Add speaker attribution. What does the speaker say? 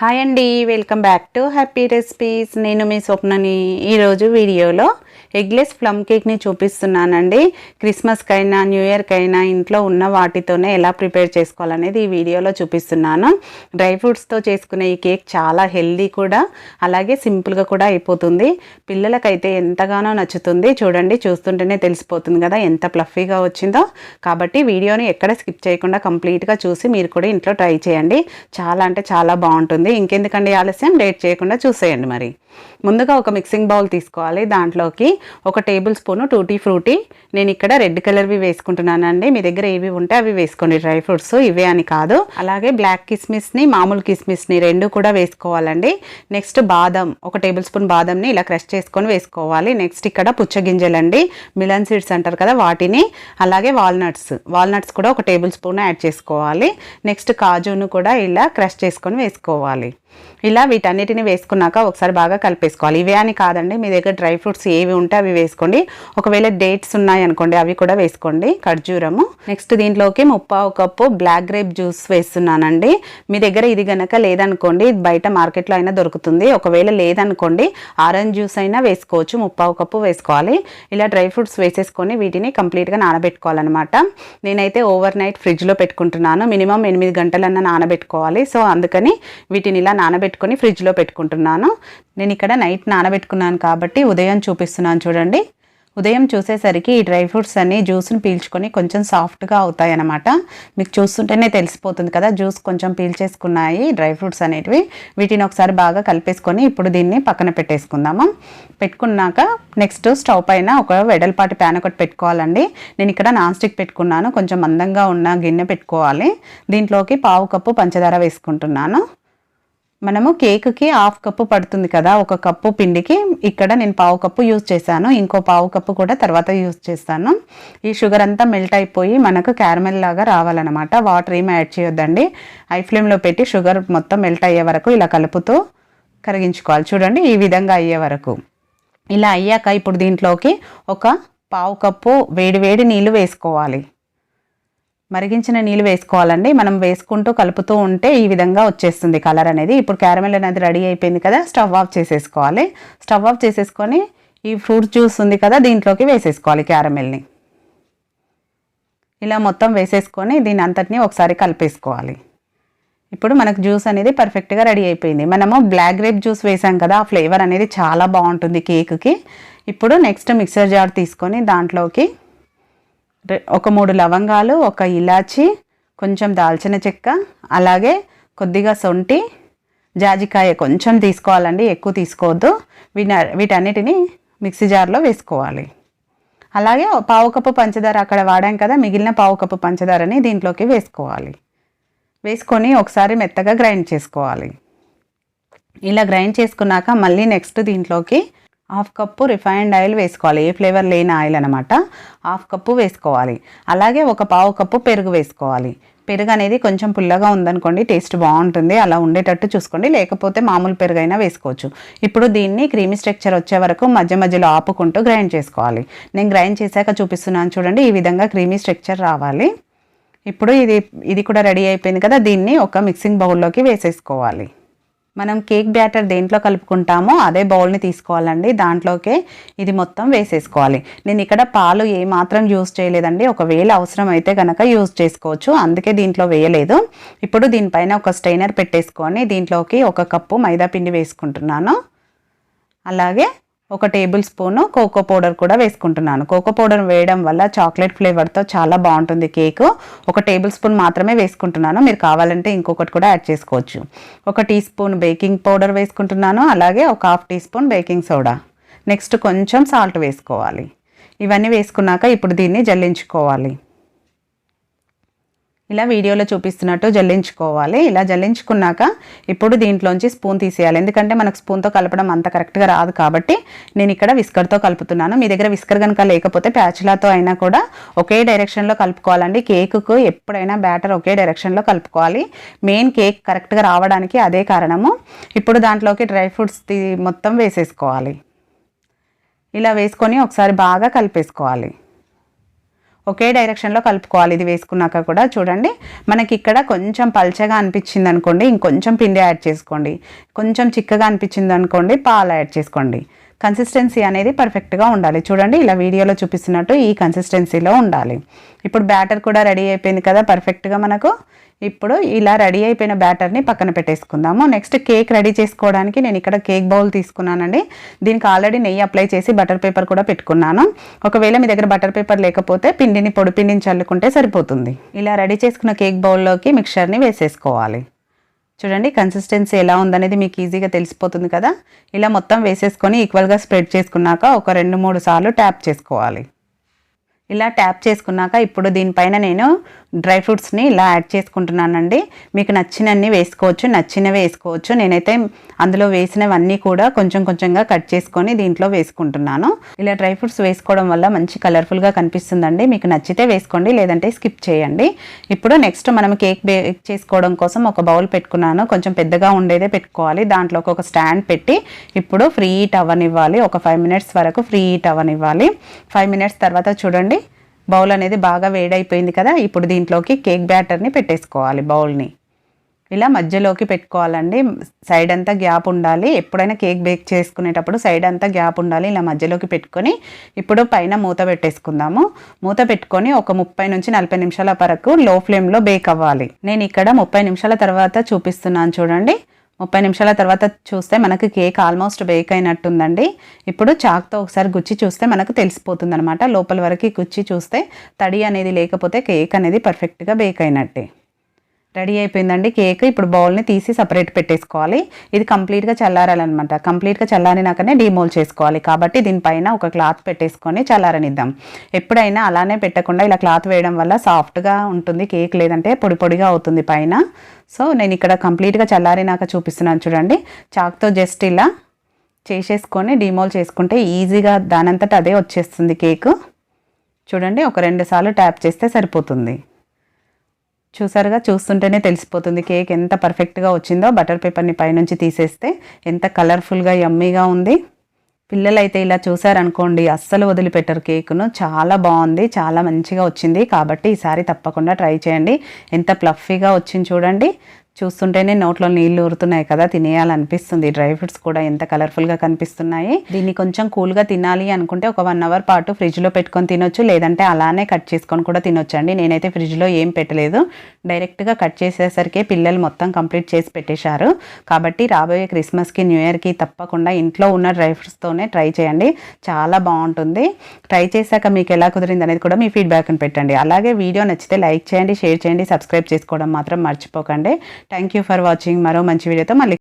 Speaker 1: hi అండి welcome back to happy recipes నేను మీ స్వప్నని ఈరోజు వీడియోలో ఎగ్లెస్ ప్లమ్ కేక్ని చూపిస్తున్నానండి క్రిస్మస్కైనా న్యూ ఇయర్కైనా ఇంట్లో ఉన్న వాటితోనే ఎలా ప్రిపేర్ చేసుకోవాలనేది ఈ వీడియోలో చూపిస్తున్నాను డ్రై ఫ్రూట్స్తో చేసుకునే ఈ కేక్ చాలా హెల్దీ కూడా అలాగే సింపుల్గా కూడా అయిపోతుంది పిల్లలకైతే ఎంతగానో నచ్చుతుంది చూడండి చూస్తుంటేనే తెలిసిపోతుంది కదా ఎంత ప్లఫీగా వచ్చిందో కాబట్టి వీడియోని ఎక్కడ స్కిప్ చేయకుండా కంప్లీట్గా చూసి మీరు కూడా ఇంట్లో ట్రై చేయండి చాలా అంటే చాలా బాగుంటుంది ఉంటుంది ఇంకెందుకండి ఆలస్యం లేట్ చేయకుండా చూసేయండి మరి ముందుగా ఒక మిక్సింగ్ బౌల్ తీసుకోవాలి దాంట్లోకి ఒక టేబుల్ స్పూను టూటీ ఫ్రూటీ నేను ఇక్కడ రెడ్ కలర్వి వేసుకుంటున్నానండి మీ దగ్గర ఏవి ఉంటే అవి వేసుకోండి డ్రై ఫ్రూట్స్ ఇవే అని కాదు అలాగే బ్లాక్ కిస్మిస్ని మామూలు కిస్మిస్ని రెండు కూడా వేసుకోవాలండి నెక్స్ట్ బాదం ఒక టేబుల్ స్పూన్ బాదంని ఇలా క్రష్ చేసుకొని వేసుకోవాలి నెక్స్ట్ ఇక్కడ పుచ్చగింజలండి మిలన్ సీడ్స్ అంటారు కదా వాటిని అలాగే వాల్నట్స్ వాల్నట్స్ కూడా ఒక టేబుల్ స్పూన్ యాడ్ చేసుకోవాలి నెక్స్ట్ కాజును కూడా ఇలా క్రష్ చేసుకొని వేసుకోవాలి వేసుకోవాలి ఇలా వీటన్నిటిని వేసుకున్నాక ఒకసారి బాగా కలిపేసుకోవాలి ఇవే అని కాదండి మీ దగ్గర డ్రై ఫ్రూట్స్ ఏవి ఉంటే అవి వేసుకోండి ఒకవేళ డేట్స్ ఉన్నాయి అనుకోండి అవి కూడా వేసుకోండి ఖర్జూరము నెక్స్ట్ దీంట్లోకి ముప్పావు కప్పు బ్లాక్ గ్రేప్ జ్యూస్ వేస్తున్నానండి మీ దగ్గర ఇది గనక లేదనుకోండి బయట మార్కెట్లో అయినా దొరుకుతుంది ఒకవేళ లేదనుకోండి ఆరెంజ్ జ్యూస్ అయినా వేసుకోవచ్చు ముప్పావు కప్పు వేసుకోవాలి ఇలా డ్రై ఫ్రూట్స్ వేసేసుకొని వీటిని కంప్లీట్గా నానబెట్టుకోవాలన్నమాట నేనైతే ఓవర్ నైట్ ఫ్రిడ్జ్లో పెట్టుకుంటున్నాను మినిమం ఎనిమిది గంటలన్నా నానబెట్టుకోవాలి సో అందుకని వీటి వీటిని ఇలా నానబెట్టుకొని ఫ్రిడ్జ్లో పెట్టుకుంటున్నాను నేను ఇక్కడ నైట్ నానబెట్టుకున్నాను కాబట్టి ఉదయం చూపిస్తున్నాను చూడండి ఉదయం చూసేసరికి ఈ డ్రై ఫ్రూట్స్ అన్ని జ్యూస్ని పీల్చుకొని కొంచెం సాఫ్ట్గా అవుతాయి అన్నమాట మీకు చూస్తుంటేనే తెలిసిపోతుంది కదా జ్యూస్ కొంచెం పీల్చేసుకున్నాయి డ్రై ఫ్రూట్స్ అనేటివి వీటిని ఒకసారి బాగా కలిపేసుకొని ఇప్పుడు దీన్ని పక్కన పెట్టేసుకుందాము పెట్టుకున్నాక నెక్స్ట్ స్టవ్ పైన ఒక వెడల్పాటి ప్యాన్ ఒకటి పెట్టుకోవాలండి నేను ఇక్కడ నాన్ స్టిక్ పెట్టుకున్నాను కొంచెం మందంగా ఉన్న గిన్నె పెట్టుకోవాలి దీంట్లోకి పావు కప్పు పంచదార వేసుకుంటున్నాను మనము కేక్కి హాఫ్ కప్పు పడుతుంది కదా ఒక కప్పు పిండికి ఇక్కడ నేను పావు కప్పు యూజ్ చేశాను ఇంకో పావు కప్పు కూడా తర్వాత యూజ్ చేస్తాను ఈ షుగర్ అంతా మెల్ట్ అయిపోయి మనకు క్యారమెల్ లాగా రావాలన్నమాట వాటర్ ఏమి యాడ్ చేయొద్దండి హై ఫ్లేమ్లో పెట్టి షుగర్ మొత్తం మెల్ట్ అయ్యే వరకు ఇలా కలుపుతూ కరిగించుకోవాలి చూడండి ఈ విధంగా అయ్యే వరకు ఇలా అయ్యాక ఇప్పుడు దీంట్లోకి ఒక పావు కప్పు వేడి వేడి నీళ్ళు వేసుకోవాలి మరిగించిన నీళ్ళు వేసుకోవాలండి మనం వేసుకుంటూ కలుపుతూ ఉంటే ఈ విధంగా వచ్చేస్తుంది కలర్ అనేది ఇప్పుడు క్యారమెల్ అనేది రెడీ అయిపోయింది కదా స్టవ్ ఆఫ్ చేసేసుకోవాలి స్టవ్ ఆఫ్ చేసేసుకొని ఈ ఫ్రూట్ జ్యూస్ ఉంది కదా దీంట్లోకి వేసేసుకోవాలి క్యారమెల్ని ఇలా మొత్తం వేసేసుకొని దీని అంతటిని ఒకసారి కలిపేసుకోవాలి ఇప్పుడు మనకు జ్యూస్ అనేది పర్ఫెక్ట్గా రెడీ అయిపోయింది మనము బ్లాక్ గ్రేప్ జ్యూస్ వేసాం కదా ఆ ఫ్లేవర్ అనేది చాలా బాగుంటుంది కేక్కి ఇప్పుడు నెక్స్ట్ మిక్సర్ జార్ తీసుకొని దాంట్లోకి ఒక మూడు లవంగాలు ఒక ఇలాచి కొంచెం దాల్చిన చెక్క అలాగే కొద్దిగా సొంటి జాజికాయ కొంచెం తీసుకోవాలండి ఎక్కువ తీసుకోవద్దు వీటి వీటన్నిటిని మిక్సీ జార్లో వేసుకోవాలి అలాగే పావు కప్పు పంచదార అక్కడ వాడాం కదా మిగిలిన పావుకప్పు పంచదారని దీంట్లోకి వేసుకోవాలి వేసుకొని ఒకసారి మెత్తగా గ్రైండ్ చేసుకోవాలి ఇలా గ్రైండ్ చేసుకున్నాక మళ్ళీ నెక్స్ట్ దీంట్లోకి హాఫ్ కప్పు రిఫైన్డ్ ఆయిల్ వేసుకోవాలి ఏ ఫ్లేవర్ లేని ఆయిల్ అనమాట హాఫ్ కప్పు వేసుకోవాలి అలాగే ఒక పావు కప్పు పెరుగు వేసుకోవాలి పెరుగు అనేది కొంచెం పుల్లగా ఉందనుకోండి టేస్ట్ బాగుంటుంది అలా ఉండేటట్టు చూసుకోండి లేకపోతే మామూలు పెరుగు అయినా వేసుకోవచ్చు ఇప్పుడు దీన్ని క్రీమీ స్ట్రక్చర్ వచ్చే వరకు మధ్య మధ్యలో ఆపుకుంటూ గ్రైండ్ చేసుకోవాలి నేను గ్రైండ్ చేశాక చూపిస్తున్నాను చూడండి ఈ విధంగా క్రీమీ స్ట్రక్చర్ రావాలి ఇప్పుడు ఇది ఇది కూడా రెడీ అయిపోయింది కదా దీన్ని ఒక మిక్సింగ్ బౌల్లోకి వేసేసుకోవాలి మనం కేక్ బ్యాటర్ దేంట్లో కలుపుకుంటామో అదే బౌల్ని తీసుకోవాలండి దాంట్లోకే ఇది మొత్తం వేసేసుకోవాలి నేను ఇక్కడ పాలు ఏ మాత్రం యూజ్ చేయలేదండి ఒకవేళ అవసరం అయితే కనుక యూజ్ చేసుకోవచ్చు అందుకే దీంట్లో వేయలేదు ఇప్పుడు దీనిపైన ఒక స్ట్రైనర్ పెట్టేసుకొని దీంట్లోకి ఒక కప్పు మైదా పిండి వేసుకుంటున్నాను అలాగే ఒక టేబుల్ స్పూను కోకో పౌడర్ కూడా వేసుకుంటున్నాను కోకో పౌడర్ వేయడం వల్ల చాక్లెట్ ఫ్లేవర్తో చాలా బాగుంటుంది కేక్ ఒక టేబుల్ స్పూన్ మాత్రమే వేసుకుంటున్నాను మీరు కావాలంటే ఇంకొకటి కూడా యాడ్ చేసుకోవచ్చు ఒక టీ స్పూన్ బేకింగ్ పౌడర్ వేసుకుంటున్నాను అలాగే ఒక half teaspoon baking soda next కొంచెం సాల్ట్ వేసుకోవాలి ఇవన్నీ వేసుకున్నాక ఇప్పుడు దీన్ని జల్లించుకోవాలి ఇలా వీడియోలో చూపిస్తున్నట్టు జల్లించుకోవాలి ఇలా జల్లించుకున్నాక ఇప్పుడు దీంట్లోంచి స్పూన్ తీసేయాలి ఎందుకంటే మనకు స్పూన్తో కలపడం అంత కరెక్ట్గా రాదు కాబట్టి నేను ఇక్కడ విస్కర్తో కలుపుతున్నాను మీ దగ్గర విస్కర్ కనుక లేకపోతే ప్యాచ్లాతో అయినా కూడా ఒకే డైరెక్షన్లో కలుపుకోవాలండి కేకుకు ఎప్పుడైనా బ్యాటర్ ఒకే డైరెక్షన్లో కలుపుకోవాలి మెయిన్ కేక్ కరెక్ట్గా రావడానికి అదే కారణము ఇప్పుడు దాంట్లోకి డ్రై ఫ్రూట్స్ మొత్తం వేసేసుకోవాలి ఇలా వేసుకొని ఒకసారి బాగా కలిపేసుకోవాలి ఒకే డైరెక్షన్లో కలుపుకోవాలి ఇది వేసుకున్నాక కూడా చూడండి మనకి ఇక్కడ కొంచెం పల్చగా అనిపించింది అనుకోండి ఇంకొంచెం పిండి యాడ్ చేసుకోండి కొంచెం చిక్కగా అనిపించింది అనుకోండి పాలు యాడ్ చేసుకోండి కన్సిస్టెన్సీ అనేది పర్ఫెక్ట్గా ఉండాలి చూడండి ఇలా వీడియోలో చూపిస్తున్నట్టు ఈ కన్సిస్టెన్సీలో ఉండాలి ఇప్పుడు బ్యాటర్ కూడా రెడీ అయిపోయింది కదా పర్ఫెక్ట్గా మనకు ఇప్పుడు ఇలా రెడీ అయిపోయిన బ్యాటర్ని పక్కన పెట్టేసుకుందాము నెక్స్ట్ కేక్ రెడీ చేసుకోవడానికి నేను ఇక్కడ కేక్ బౌల్ తీసుకున్నానండి దీనికి ఆల్రెడీ నెయ్యి అప్లై చేసి బటర్ పేపర్ కూడా పెట్టుకున్నాను ఒకవేళ మీ దగ్గర బటర్ పేపర్ లేకపోతే పిండిని పొడి పిండిని చల్లుకుంటే సరిపోతుంది ఇలా రెడీ చేసుకున్న కేక్ బౌల్లోకి మిక్చర్ని వేసేసుకోవాలి చూడండి కన్సిస్టెన్సీ ఎలా ఉందనేది మీకు ఈజీగా తెలిసిపోతుంది కదా ఇలా మొత్తం వేసేసుకొని ఈక్వల్గా స్ప్రెడ్ చేసుకున్నాక ఒక రెండు మూడు సార్లు ట్యాప్ చేసుకోవాలి ఇలా ట్యాప్ చేసుకున్నాక ఇప్పుడు దీనిపైన నేను డ్రై ఫ్రూట్స్ని ఇలా యాడ్ చేసుకుంటున్నానండి మీకు నచ్చినన్ని వేసుకోవచ్చు నచ్చినవి వేసుకోవచ్చు నేనైతే అందులో వేసినవన్నీ కూడా కొంచెం కొంచెంగా కట్ చేసుకొని దీంట్లో వేసుకుంటున్నాను ఇలా డ్రై ఫ్రూట్స్ వేసుకోవడం వల్ల మంచి కలర్ఫుల్గా కనిపిస్తుందండి మీకు నచ్చితే వేసుకోండి లేదంటే స్కిప్ చేయండి ఇప్పుడు నెక్స్ట్ మనం కేక్ బేక్ చేసుకోవడం కోసం ఒక బౌల్ పెట్టుకున్నాను కొంచెం పెద్దగా ఉండేదే పెట్టుకోవాలి దాంట్లో ఒక స్టాండ్ పెట్టి ఇప్పుడు ఫ్రీ హీట్ అవ్వనివ్వాలి ఒక ఫైవ్ మినిట్స్ వరకు ఫ్రీ హీట్ అవ్వనివ్వాలి ఫైవ్ మినిట్స్ తర్వాత చూడండి బౌల్ అనేది బాగా వేడైపోయింది కదా ఇప్పుడు దీంట్లోకి కేక్ బ్యాటర్ని పెట్టేసుకోవాలి బౌల్ని ఇలా మధ్యలోకి పెట్టుకోవాలండి సైడ్ అంతా గ్యాప్ ఉండాలి ఎప్పుడైనా కేక్ బేక్ చేసుకునేటప్పుడు సైడ్ అంతా గ్యాప్ ఉండాలి ఇలా మధ్యలోకి పెట్టుకొని ఇప్పుడు పైన మూత పెట్టేసుకుందాము మూత పెట్టుకొని ఒక ముప్పై నుంచి నలభై నిమిషాల వరకు లో ఫ్లేమ్లో బేక్ అవ్వాలి నేను ఇక్కడ ముప్పై నిమిషాల తర్వాత చూపిస్తున్నాను చూడండి ముప్పై నిమిషాల తర్వాత చూస్తే మనకు కేక్ ఆల్మోస్ట్ బేక్ అయినట్టుందండి ఇప్పుడు చాక్తో ఒకసారి గుచ్చి చూస్తే మనకు తెలిసిపోతుంది అనమాట లోపల వరకు గుచ్చి చూస్తే తడి అనేది లేకపోతే కేక్ అనేది పర్ఫెక్ట్గా బేక్ అయినట్టే రెడీ అయిపోయిందండి కేక్ ఇప్పుడు బౌల్ని తీసి సపరేట్ పెట్టేసుకోవాలి ఇది కంప్లీట్గా చల్లారాలన్నమాట కంప్లీట్గా చల్లారినాకనే డీమోల్ చేసుకోవాలి కాబట్టి దీనిపైన ఒక క్లాత్ పెట్టేసుకొని చల్లారనిద్దాం ఎప్పుడైనా అలానే పెట్టకుండా ఇలా క్లాత్ వేయడం వల్ల సాఫ్ట్గా ఉంటుంది కేక్ లేదంటే పొడి పొడిగా అవుతుంది పైన సో నేను ఇక్కడ కంప్లీట్గా చల్లారినాక చూపిస్తున్నాను చూడండి చాక్తో జస్ట్ ఇలా చేసేసుకొని డిమోల్ చేసుకుంటే ఈజీగా దానంతట అదే వచ్చేస్తుంది కేక్ చూడండి ఒక రెండు సార్లు ట్యాప్ చేస్తే సరిపోతుంది చూసారుగా చూస్తుంటేనే తెలిసిపోతుంది కేక్ ఎంత పర్ఫెక్ట్గా వచ్చిందో బటర్ పేపర్ని పైనుంచి తీసేస్తే ఎంత కలర్ఫుల్గా యమ్మీగా ఉంది పిల్లలైతే ఇలా చూసారనుకోండి అస్సలు వదిలిపెట్టరు కేకును చాలా బాగుంది చాలా మంచిగా వచ్చింది కాబట్టి ఈసారి తప్పకుండా ట్రై చేయండి ఎంత ప్లఫీగా వచ్చింది చూడండి చూస్తుంటేనే నోట్లో నీళ్లు ఊరుతున్నాయి కదా తినేయాలనిపిస్తుంది డ్రై ఫ్రూట్స్ కూడా ఎంత కలర్ఫుల్గా కనిపిస్తున్నాయి దీన్ని కొంచెం కూల్గా తినాలి అనుకుంటే ఒక వన్ అవర్ పాటు ఫ్రిడ్జ్లో పెట్టుకొని తినొచ్చు లేదంటే అలానే కట్ చేసుకొని కూడా తినొచ్చండి నేనైతే ఫ్రిడ్జ్లో ఏం పెట్టలేదు డైరెక్ట్గా కట్ చేసేసరికి పిల్లలు మొత్తం కంప్లీట్ చేసి పెట్టేశారు కాబట్టి రాబోయే క్రిస్మస్కి న్యూ ఇయర్కి తప్పకుండా ఇంట్లో ఉన్న డ్రై ఫ్రూట్స్తోనే ట్రై చేయండి చాలా బాగుంటుంది ట్రై చేశాక మీకు ఎలా కుదిరింది అనేది కూడా మీ ఫీడ్బ్యాక్ని పెట్టండి అలాగే వీడియో నచ్చితే లైక్ చేయండి షేర్ చేయండి సబ్స్క్రైబ్ చేసుకోవడం మాత్రం మర్చిపోకండి థ్యాంక్ యూ ఫర్ వాచింగ్ మరో మంచి వీడియోతో మళ్ళీ